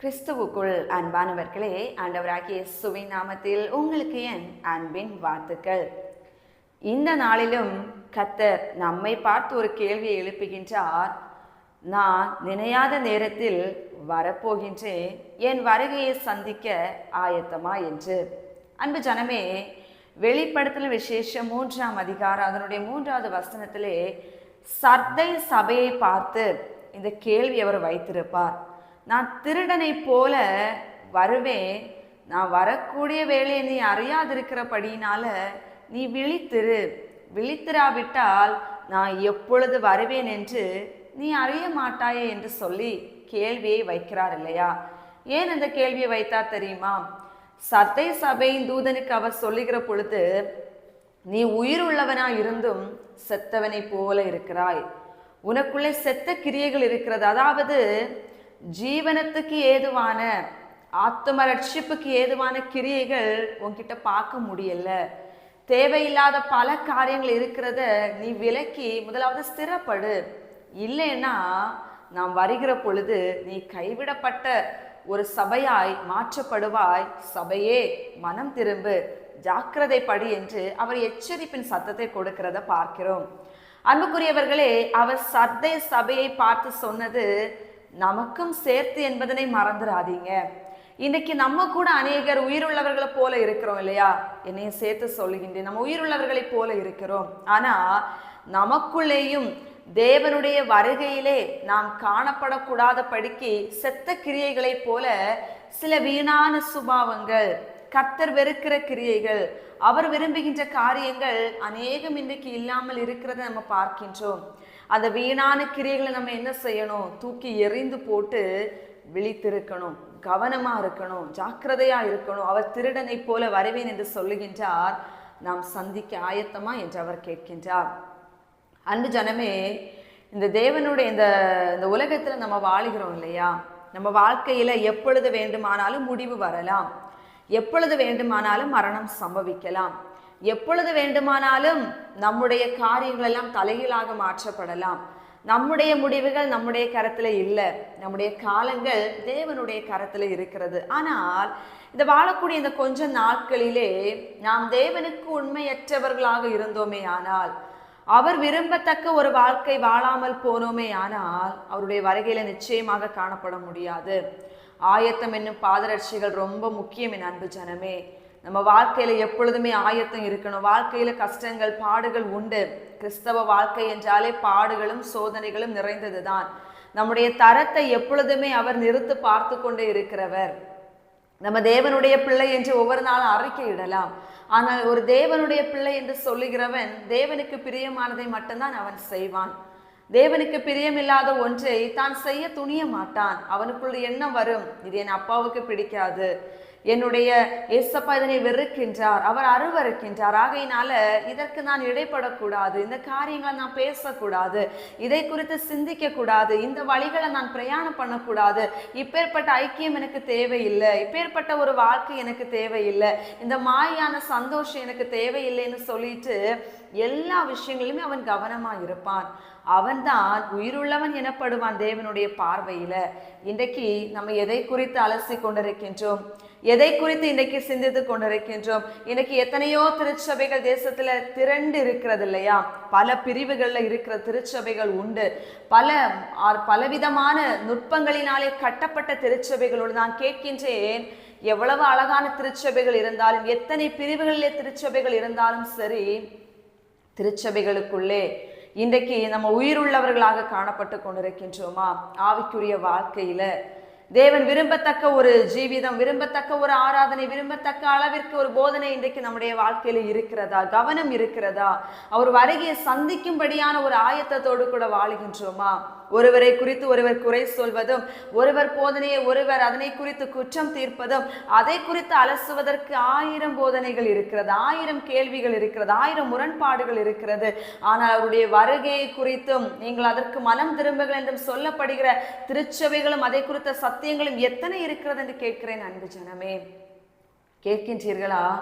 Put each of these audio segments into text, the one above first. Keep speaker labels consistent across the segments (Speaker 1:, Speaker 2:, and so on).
Speaker 1: கிறிஸ்துவுக்குள் அன்பானவர்களே ஆண்டவராகிய சுவின் நாமத்தில் உங்களுக்கு என் அன்பின் வாழ்த்துக்கள். இந்த நாளிலும் கத்தர் நம்மை பார்த்து ஒரு கேள்வியை எழுப்புகின்றார். நான் நினையாத நேரத்தில் வரப்போகின்றேன். என் வருகையை சந்திக்க ஆயத்தமா என்று. அன்பு ஜனமே வெளிப்படுத்தல் விசேஷம் மூன்றாம் அதிகாரம் அதனுடைய மூன்றாவது வசனத்திலே சர்தை சபையை பார்த்து இந்த கேள்வி அவர் வைத்திருப்பார். நான் திருடனை போல வருவேன். நான் வரக்கூடிய வேலையை நீ அறியாதிருக்கிறபடினால நீ விழித்திரு. விழித்திராவிட்டால் நான் எப்பொழுது வருவேன் என்று நீ அறிய மாட்டாயே என்று சொல்லி கேள்வியை வைக்கிறார் இல்லையா? ஏன் அந்த கேள்வியை வைத்தார் தெரியுமா? சத்தை சபையின் தூதனுக்கு அவர் சொல்லுகிற பொழுது நீ உயிர் உள்ளவனா இருந்தும் செத்தவனை போல இருக்கிறாய். உனக்குள்ளே செத்த கிரியைகள் இருக்கிறது. அதாவது ஜீவனத்துக்கு ஏதுவான ஆத்ம ரட்சிப்புக்கு ஏதுவான கிரியைகள் உன்கிட்ட பார்க்க முடியல. தேவையில்லாத பல காரியங்கள் இருக்கிறத நீ விலக்கி முதலாவது ஸ்திரப்படு. இல்லைன்னா நாம் வருகிற பொழுது நீ கைவிடப்பட்ட ஒரு சபையாய் மாற்றப்படுவாய். சபையே மனம் திரும்பு. ஜாக்கிரதைப்படி என்று அவர் எச்சரிப்பின் சத்தத்தை கொடுக்கிறத பார்க்கிறோம். அன்புக்குரியவர்களே அவர் சர்தை சபையை பார்த்து சொன்னது நமக்கும் சேர்த்து என்பதனை மறந்துடாதீங்க இன்னைக்கு நம்ம கூட அநேகர் உயிருள்ளவர்களை போல இருக்கிறோம் இல்லையா? என்னையும் சேர்த்து சொல்லுகின்றேன். நம்ம உயிருள்ளவர்களை போல இருக்கிறோம். ஆனா நமக்குள்ளேயும் தேவனுடைய வருகையிலே நாம் காணப்படக்கூடாத படிக்கு செத்த கிரியைகளைப் போல சில வீணான சுபாவங்கள் கர்த்தர் வெறுக்கிற கிரியைகள் அவர் விரும்புகின்ற காரியங்கள் அநேகம் இன்றைக்கு இல்லாமல் இருக்கிறத நம்ம பார்க்கின்றோம். அந்த வீணான கிரியைகளை நம்ம என்ன செய்யணும்? தூக்கி எறிந்து போட்டு விழித்திருக்கணும். கவனமாக இருக்கணும். ஜாக்கிரதையாக இருக்கணும். அவர் திருடனை போல வரவேன் என்று சொல்லுகின்றார். நாம் சந்திக்க ஆயத்தமா என்று அவர் கேட்கின்றார். அன்பு ஜனமே இந்த தேவனுடைய இந்த இந்த உலகத்தில் நம்ம வாழுகிறோம் இல்லையா? நம்ம வாழ்க்கையில் எப்பொழுது வேண்டுமானாலும் முடிவு வரலாம். எப்பொழுது வேண்டுமானாலும் மரணம் சம்பவிக்கலாம். எப்பொழுது வேண்டுமானாலும் நம்முடைய காரியங்கள் எல்லாம் தலைகீழாக மாற்றப்படலாம். நம்முடைய முடிவுகள் நம்முடைய கரத்துல இல்லை. நம்முடைய காலங்கள் தேவனுடைய கரத்துல இருக்கிறது. ஆனால் இந்த வாழக்கூடிய இந்த கொஞ்ச நாட்களிலே நாம் தேவனுக்கு உண்மையற்றவர்களாக இருந்தோமே ஆனால் அவர் விரும்பத்தக்க ஒரு வாழ்க்கை வாழாமல் போனோமே ஆனால் அவருடைய வருகையில நிச்சயமாக காணப்பட முடியாது. ஆயத்தம் என்னும் பாதரட்சிகள் ரொம்ப முக்கியம் என் அன்பு ஜனமே. நம்ம வாழ்க்கையில எப்பொழுதுமே ஆயத்தம் இருக்கணும். வாழ்க்கையில கஷ்டங்கள் பாடுகள் உண்டு. கிறிஸ்தவ வாழ்க்கை என்றாலே பாடுகளும் சோதனைகளும் நிறைந்ததுதான். நம்முடைய தரத்தை எப்பொழுதுமே அவர் நிறுத்து பார்த்து கொண்டே இருக்கிறவர். நம்ம தேவனுடைய பிள்ளை என்று ஒவ்வொரு நாளும் அறிக்கையிடலாம் ஆனால் ஒரு தேவனுடைய பிள்ளை என்று சொல்லுகிறவன் தேவனுக்கு பிரியமானதை மட்டும்தான் அவன் செய்வான். தேவனுக்கு பிரியமில்லாத ஒன்றை தான் செய்ய துணிய மாட்டான். அவனுக்குள்ள எண்ணம் வரும். இது என் அப்பாவுக்கு பிடிக்காது. என்னுடைய ஏசப்பா இதனை வெறுக்கின்றார். அவர் அருவறுக்கின்றார் ஆகையினால இதற்கு நான் இடைப்படக்கூடாது. இந்த காரியங்களை நான் பேசக்கூடாது. இதை குறித்து சிந்திக்க கூடாது இந்த வழிகளை நான் பிரயாணம் பண்ணக்கூடாது. இப்பேற்பட்ட ஐக்கியம் எனக்கு தேவையில்லை. இப்பேற்பட்ட ஒரு வாழ்க்கை எனக்கு தேவையில்லை. இந்த மாயான சந்தோஷம் எனக்கு தேவையில்லைன்னு சொல்லிட்டு எல்லா விஷயங்களிலுமே அவன் கவனமாக இருப்பான். அவன்தான் உயிருள்ளவன் எனப்படுவான் தேவனுடைய பார்வையில். இன்றைக்கு நம்ம எதை குறித்து அலசி கொண்டிருக்கின்றோம்? எதை குறித்து இன்றைக்கு சிந்தித்து கொண்டிருக்கின்றோம்? இன்னைக்கு எத்தனையோ திருச்சபைகள் தேசத்துல திரண்டு இருக்கிறது இல்லையா? பல பிரிவுகள்ல இருக்கிற திருச்சபைகள் உண்டு. பல ஆர் பலவிதமான நுட்பங்களினாலே கட்டப்பட்ட திருச்சபைகளோடு நான் கேட்கின்றேன். எவ்வளவு அழகான திருச்சபைகள் இருந்தாலும் எத்தனை பிரிவுகளிலே திருச்சபைகள் இருந்தாலும் சரி திருச்சபைகளுக்குள்ளே இன்றைக்கு நம்ம உயிருள்ளவர்களாக காணப்பட்டு கொண்டிருக்கின்றோமா? ஆவிக்குரிய வாழ்க்கையில தேவன் விரும்பத்தக்க ஒரு ஜீவிதம் விரும்பத்தக்க ஒரு ஆராதனை விரும்பத்தக்க அளவிற்கு ஒரு போதனை இன்றைக்கு நம்முடைய வாழ்க்கையில இருக்கிறதா? கவனம் இருக்கிறதா? அவர் வருகையை சந்திக்கும்படியான ஒரு ஆயத்தத்தோடு கூட வாழுகின்றோமா? ஒருவரை குறித்து ஒருவர் குறை சொல்வதும் ஒருவர் போதனையை ஒருவர் அதனை குறித்து குற்றம் தீர்ப்பதும் அதை குறித்து அலசுவதற்கு ஆயிரம் போதனைகள் இருக்கிறது ஆயிரம் கேள்விகள் இருக்கிறது ஆயிரம் முரண்பாடுகள் இருக்கிறது. ஆனால் அவருடைய வருகையை குறித்தும் நீங்கள் அதற்கு மனம் திரும்புகள் என்றும் சொல்லப்படுகிற திருச்சபைகளும் அதை குறித்த சத்தியங்களும் எத்தனை இருக்கிறது என்று கேட்கிறேன் அன்பு ஜனமே. கேட்கின்றீர்களா?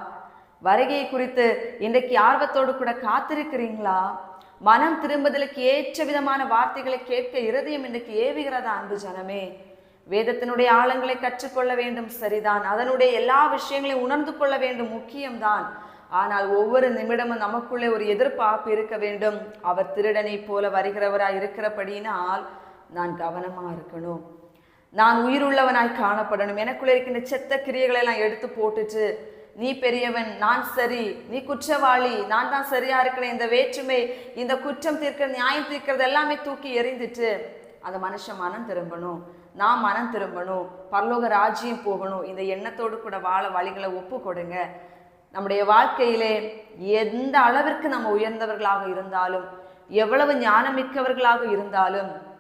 Speaker 1: வருகையை குறித்து இன்றைக்கு ஆர்வத்தோடு கூட காத்திருக்கிறீங்களா? மனம் திரும்புதலுக்கு ஏற்ற விதமான வார்த்தைகளை கேட்க இருதயம் இன்றைக்கு ஏவுகிறதா அன்பு ஜனமே? வேதத்தினுடைய ஆழங்களை கற்றுக்கொள்ள வேண்டும் சரிதான். அதனுடைய எல்லா விஷயங்களையும் உணர்ந்து கொள்ள வேண்டும் முக்கியம்தான். ஆனால் ஒவ்வொரு நிமிடமும் நமக்குள்ளே ஒரு எதிர்பார்ப்பு இருக்க வேண்டும். அவர் திருடனை போல வருகிறவராய் இருக்கிறபடியினால் நான் கவனமா இருக்கணும். நான் உயிருள்ளவனாய் காணப்படணும். எனக்குள்ள இருக்கின்ற செத்த கிரியைகளை எல்லாம் எடுத்து போட்டுட்டு நீ பெரியவன் நான் சரி. நீ குற்றவாளி. நான் தான் சரியா இருக்கிறேன். இந்த வேற்றுமை இந்த குற்றம் தீர்க்கிற நியாயம் தீர்க்கிறது எல்லாமே தூக்கி எறிந்துட்டு அந்த மனுஷன் மனம் திரும்பணும். நான் மனம் திரும்பணும். பரலோக ராஜ்யம் போகணும். இந்த எண்ணத்தோடு கூட வாழ வழிகளை ஒப்பு கொடுங்க. நம்முடைய வாழ்க்கையிலே எந்த அளவிற்கு நம்ம உயர்ந்தவர்களாக இருந்தாலும் எவ்வளவு ஞானமிக்கவர்களாக இருந்தாலும்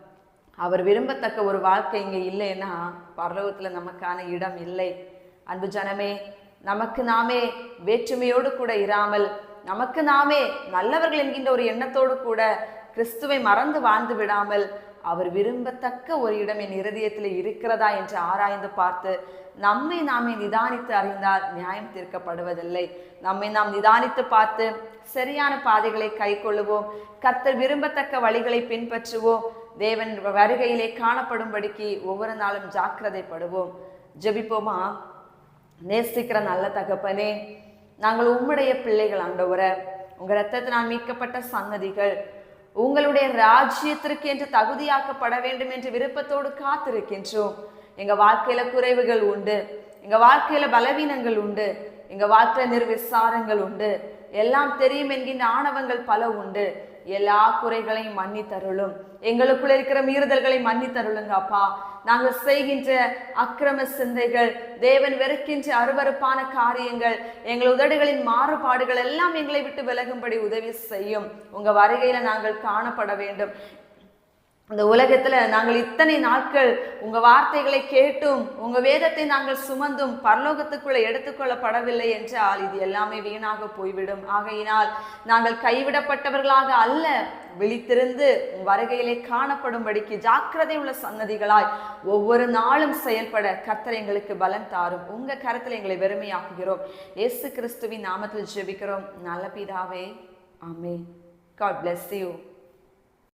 Speaker 1: அவர் விரும்பத்தக்க ஒரு வாழ்க்கை இங்கே இல்லைன்னா பரலோகத்தில் நமக்கான இடம் இல்லை. அன்பு ஜனமே நமக்கு நாமே வேற்றுமையோடு கூட இராமல் நமக்கு நாமே நல்லவர்கள் என்கின்ற ஒரு எண்ணத்தோடு கூட கிறிஸ்துவை மறந்து வாழ்ந்து விடாமல் அவர் விரும்பத்தக்க ஒரு இடம் என் இருதயத்தில் இருக்கிறதா என்று ஆராய்ந்து பார்த்து நம்மை நாமே நிதானித்து அறிந்தால் நியாயம் தீர்க்கப்படுவதில்லை. நம்மை நாம் நிதானித்து பார்த்து சரியான பாதைகளை கை கொள்ளுவோம் கர்த்தர் விரும்பத்தக்க வழிகளை பின்பற்றுவோம். தேவன் வருகையிலே காணப்படும்படிக்கு ஒவ்வொரு நாளும் ஜாக்கிரதைப்படுவோம். ஜபிப்போமா? நேசிக்கிற நல்ல தகப்பனே நாங்கள் உம்முடைய பிள்ளைகள் ஆண்டவர உங்கள் ரத்தத்தினால் மீட்கப்பட்ட சன்னதிகள் உங்களுடைய ராஜ்யத்திற்கு என்று தகுதியாக்கப்பட வேண்டும் என்று விருப்பத்தோடு காத்திருக்கின்றோம். எங்கள் வாழ்க்கையில் குறைவுகள் உண்டு எங்கள் வாழ்க்கையில் பலவீனங்கள் உண்டு எங்கள் வாழ்க்கையில நிர்விசாரங்கள் உண்டு. எல்லாம் தெரியும் என்கின்ற ஆணவங்கள் பல உண்டு. எல்லா குறைகளையும் மன்னித்தருளும். எங்களுக்குள்ள இருக்கிற மீறுதல்களை மன்னித்தருளுங்க அப்பா. நாங்கள் செய்கின்ற அக்கிரம சிந்தைகள் தேவன் வெறுக்கின்ற அருவருப்பான காரியங்கள் எங்கள் உதடுகளின் மாறுபாடுகள் எல்லாம் எங்களை விட்டு விலகும்படி உதவி செய்யும். உங்க வருகையில நாங்கள் காணப்பட வேண்டும். இந்த உலகத்துல நாங்கள் இத்தனை நாட்கள் உங்க வார்த்தைகளை கேட்டும் உங்க வேதத்தை நாங்கள் சுமந்தும் பரலோகத்துக்குள்ள எடுத்துக்கொள்ளப்படவில்லை என்றால் இது எல்லாமே வீணாக போய்விடும். ஆகையினால் நாங்கள் கைவிடப்பட்டவர்களாக அல்ல விழித்திருந்து வருகையிலே காணப்படும்படிக்கு ஜாக்கிரதை உள்ள சன்னதிகளாய் ஒவ்வொரு நாளும் செயல்பட கர்த்தர் எங்களுக்கு பலன் தாரும். உங்க கருத்தில் எங்களை வெறுமையாக்குகிறோம். இயேசு கிறிஸ்துவின் நாமத்தில் ஜெபிக்கிறோம். நல்ல பிதாவே ஆமே காட் பிளஸ் யூ